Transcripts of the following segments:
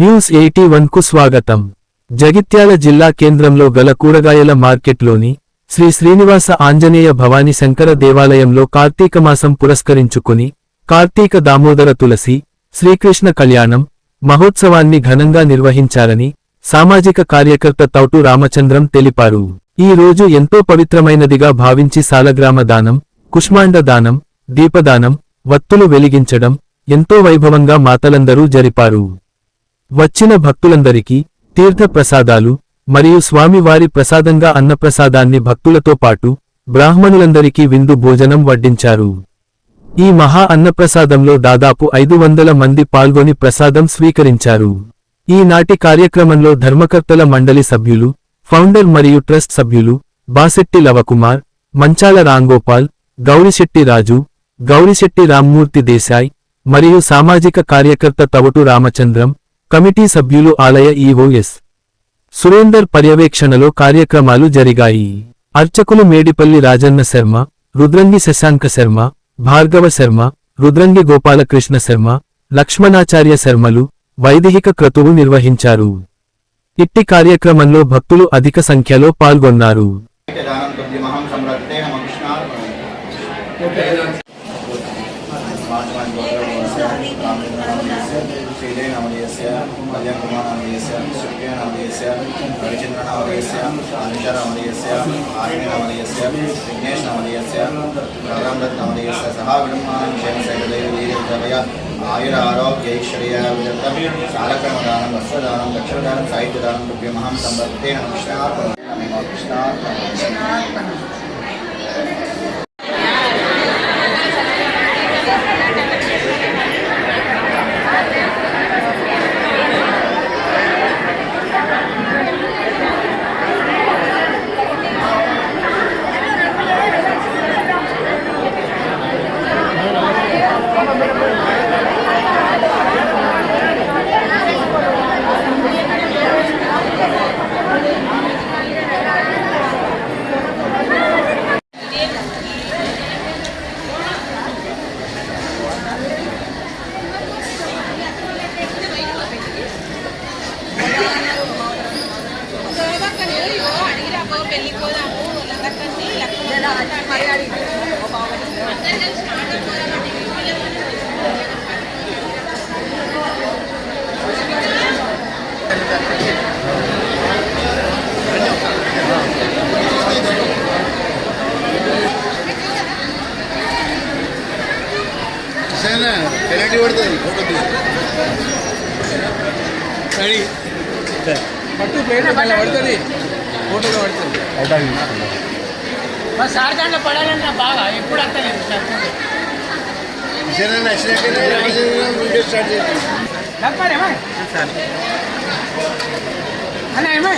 News eighty వన్కు స్వాగతం. జగిత్యాల జిల్లా కేంద్రంలో గల కూరగాయల మార్కెట్లోని శ్రీ శ్రీనివాస ఆంజనేయ భవాని శంకర దేవాలయంలో కార్తీక మాసం పురస్కరించుకుని కార్తీక దామోదర తులసి శ్రీకృష్ణ కళ్యాణం మహోత్సవాన్ని ఘనంగా నిర్వహించారని సామాజిక కార్యకర్త తౌటు రామచంద్రం తెలిపారు. ఈ రోజు ఎంతో పవిత్రమైనదిగా భావించి సాలగ్రామ దానం కుష్మాండ దానం దీపదానం వత్తులు వెలిగించడం ఎంతో వైభవంగా మాతలందరూ జరిపారు. వచ్చిన భక్తులందరికీ తీర్థ ప్రసాదాలు మరియు స్వామివారి ప్రసాదంగా అన్నప్రసాదాన్ని భక్తులతో పాటు బ్రాహ్మణులందరికీ విందు భోజనం వడ్డించారు. ఈ మహా అన్నప్రసాదంలో దాదాపు ఐదు వందల మంది పాల్గొని ప్రసాదం స్వీకరించారు. ఈనాటి కార్యక్రమంలో ధర్మకర్తల మండలి సభ్యులు ఫౌండర్ మరియు ట్రస్ట్ సభ్యులు బాసెట్టి లవకుమార్ మంచాల రాంగోపాల్ గౌరిశెట్టి రాజు గౌరిశెట్టి రామ్మూర్తి దేశాయ్ మరియు సామాజిక కార్యకర్త తవటు రామచంద్రం కమిటీ సభ్యులు ఆలయ ఈఓఎస్ సురేందర్ పర్యవేక్షణలో కార్యక్రమాలు జరిగాయి. అర్చకులు మేడిపల్లి రాజన్న శర్మ రుద్రంగి శశాంక శర్మ భార్గవ శర్మ రుద్రంగి గోపాలకృష్ణ శర్మ లక్ష్మణాచార్య శర్మలు వైదిహిక క్రతువు నిర్వహించారు. ఇట్టి కార్యక్రమంలో భక్తులు అధిక సంఖ్యలో పాల్గొన్నారు. श्रीजयनामयस्य कल्याणकुमारनामयस्य शुक्लनामयस्य रविचन्द्रनामयस्य अनुषानामयस्य आर्मीनामयस्य विघ्नेशनामयस्य रामरत्नामयस्य सहा विलम्बानं शयनसैकदैवीर्यया आयुरारोग्यैश्वर्याविदत्तं शालकर्मदानं वस्त्रदानं दक्षिणदानं साहित्यदानं तुभ्यमहं संवर्ते नमः कृष्णार्पणं कृष्णार्पणं പെനാൽറ്റി കൊടുത്തത് കൂട്ടത്തിൽ കഴി പത്ത് പ്ലേറ്റ് അടുത്തത് കൂട്ടത്തിൽ അടുത്തത് రెడీ పట్టు ప్లేట్ మళ్ళీ పడుతుంది ఫోటోలో పడుతుంది మా సార్ దాంట్లో పడాలంటే బాగా ఎప్పుడు వస్తలేదు సార్ సరేనా నచ్చినట్టు వీడియో స్టార్ట్ చేసి డాక్టర్ ఏమై అన్న ఏమై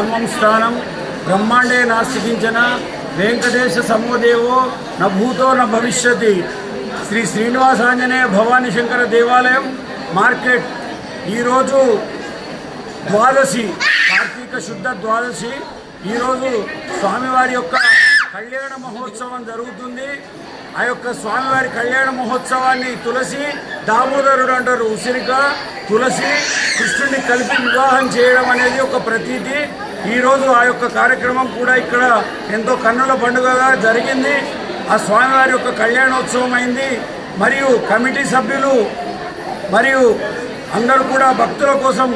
బ్రహ్మం స్థానం బ్రహ్మాండే నాస్తికించిన వెంకటేశ సమోదేవో న భూతో న భవిష్యతి. శ్రీ శ్రీనివాసాంజనేయ భవానీ శంకర దేవాలయం మార్కెట్. ఈరోజు ద్వాదశి కార్తీక శుద్ధ ద్వాదశి. ఈరోజు స్వామివారి యొక్క కళ్యాణ మహోత్సవం జరుగుతుంది. ఆ యొక్క స్వామివారి కళ్యాణ మహోత్సవాన్ని తులసి దామోదరుడు అంటారు. ఉసిరిక తులసి కృష్ణుడిని కలిపి వివాహం చేయడం అనేది ఒక ప్రతీతి. ఈరోజు ఆ యొక్క కార్యక్రమం కూడా ఇక్కడ ఎంతో కన్నుల పండుగగా జరిగింది. ఆ స్వామివారి యొక్క కళ్యాణోత్సవం అయింది. మరియు కమిటీ సభ్యులు మరియు అందరూ కూడా భక్తుల కోసం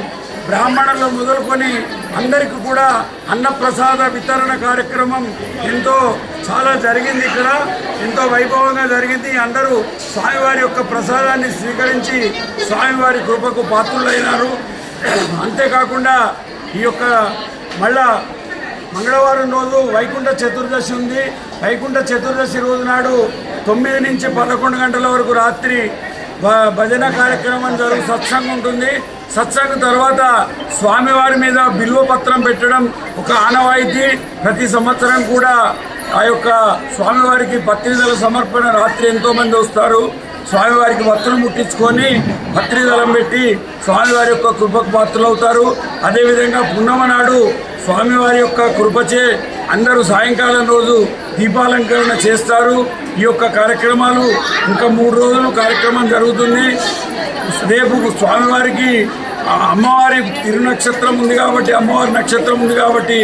బ్రాహ్మణులు మొదలుకొని అందరికీ కూడా అన్నప్రసాద వితరణ కార్యక్రమం ఎంతో చాలా జరిగింది ఇక్కడ. ఎంతో వైభవంగా జరిగింది. అందరూ స్వామివారి యొక్క ప్రసాదాన్ని స్వీకరించి స్వామివారి కృపకు పాత్రులైనారు. అంతేకాకుండా ఈ యొక్క మళ్ళా మంగళవారం రోజు వైకుంఠ చతుర్దశి ఉంది. వైకుంఠ చతుర్దశి రోజు నాడు తొమ్మిది నుంచి పదకొండు గంటల వరకు రాత్రి భ- భజన కార్యక్రమం జరుగు సత్సంగం ఉంటుంది. సత్సంగం తర్వాత స్వామివారి మీద బిల్వ పత్రం పెట్టడం ఒక ఆనవాయితీ. ప్రతి సంవత్సరం కూడా ఆ యొక్క స్వామివారికి పత్రికల సమర్పణ రాత్రి ఎంతోమంది వస్తారు. స్వామివారికి భక్తులు ముట్టించుకొని భక్తిదళం పెట్టి స్వామివారి యొక్క కృపకు పాత్రలు అవుతారు అదేవిధంగా పున్నమ నాడు స్వామివారి యొక్క కృపచే అందరూ సాయంకాలం రోజు దీపాలంకరణ చేస్తారు. ఈ యొక్క కార్యక్రమాలు ఇంకా మూడు రోజులు కార్యక్రమం జరుగుతుంది. రేపు స్వామివారికి అమ్మవారి అమ్మవారి తిరునక్షత్రం ఉంది కాబట్టి అమ్మవారి నక్షత్రం ఉంది కాబట్టి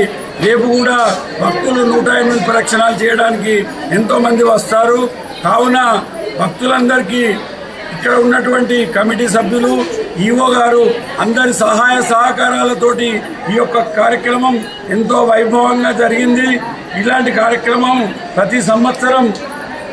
రేపు కూడా భక్తులు నూట ఎనిమిది ప్రదక్షిణాలు చేయడానికి ఎంతోమంది వస్తారు. కావున భక్తులందరికీ ఇక్కడ ఉన్నటువంటి కమిటీ సభ్యులు ఈఓ గారు అందరి సహాయ సహకారాలతోటి ఈ యొక్క కార్యక్రమం ఎంతో వైభవంగా జరిగింది. ఇలాంటి కార్యక్రమం ప్రతి సంవత్సరం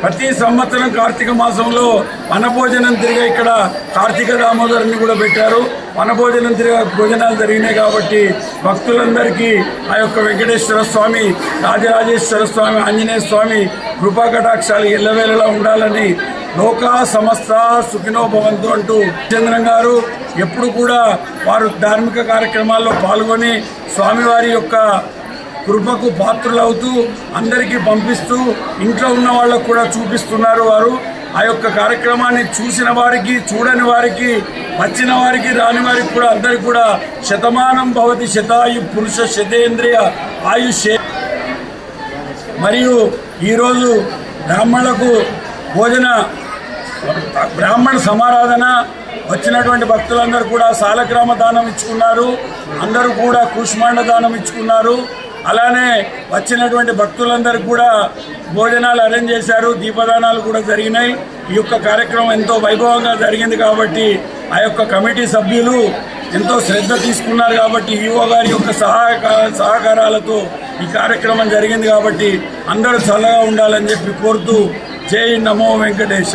ప్రతి సంవత్సరం కార్తీక మాసంలో వనభోజనం తిరిగి ఇక్కడ కార్తీక దామోదరుని కూడా పెట్టారు. వనభోజనం తిరిగి భోజనాలు జరిగినాయి కాబట్టి భక్తులందరికీ ఆ యొక్క వెంకటేశ్వర స్వామి రాజరాజేశ్వర స్వామి ఆంజనేయ స్వామి కృపాకటాక్షాలు ఎల్లవేళలా ఉండాలని లోకా సమస్త సుఖినో భవంతు అంటూ చంద్రం గారు ఎప్పుడు కూడా వారు ధార్మిక కార్యక్రమాల్లో పాల్గొని స్వామివారి యొక్క కృపకు పాత్రులవుతూ అందరికీ పంపిస్తూ ఇంట్లో ఉన్న వాళ్ళకు కూడా చూపిస్తున్నారు వారు. ఆ యొక్క కార్యక్రమాన్ని చూసిన వారికి చూడని వారికి వచ్చిన వారికి రాని వారికి కూడా అందరికి కూడా శతమానం భవతి శతాయు పురుష శతేంద్రియ ఆయుష్. మరియు ఈరోజు బ్రాహ్మణులకు భోజన బ్రాహ్మణ సమారాధన వచ్చినటువంటి భక్తులందరూ కూడా సాలగ్రామ దానం ఇచ్చుకున్నారు. అందరూ కూడా కూష్మాండ దానం ఇచ్చుకున్నారు. అలానే వచ్చినటువంటి భక్తులందరూ కూడా భోజనాలు అరేంజ్ చేశారు. దీపదానాలు కూడా జరిగినాయి. ఈ యొక్క కార్యక్రమం ఎంతో వైభవంగా జరిగింది కాబట్టి ఆ యొక్క కమిటీ సభ్యులు ఎంతో శ్రద్ధ తీసుకున్నారు కాబట్టి ఈఓ గారి యొక్క సహాయక సహకారాలతో ఈ కార్యక్రమం జరిగింది కాబట్టి అందరూ చల్లగా ఉండాలని చెప్పి కోరుతూ జై నమో వెంకటేశ.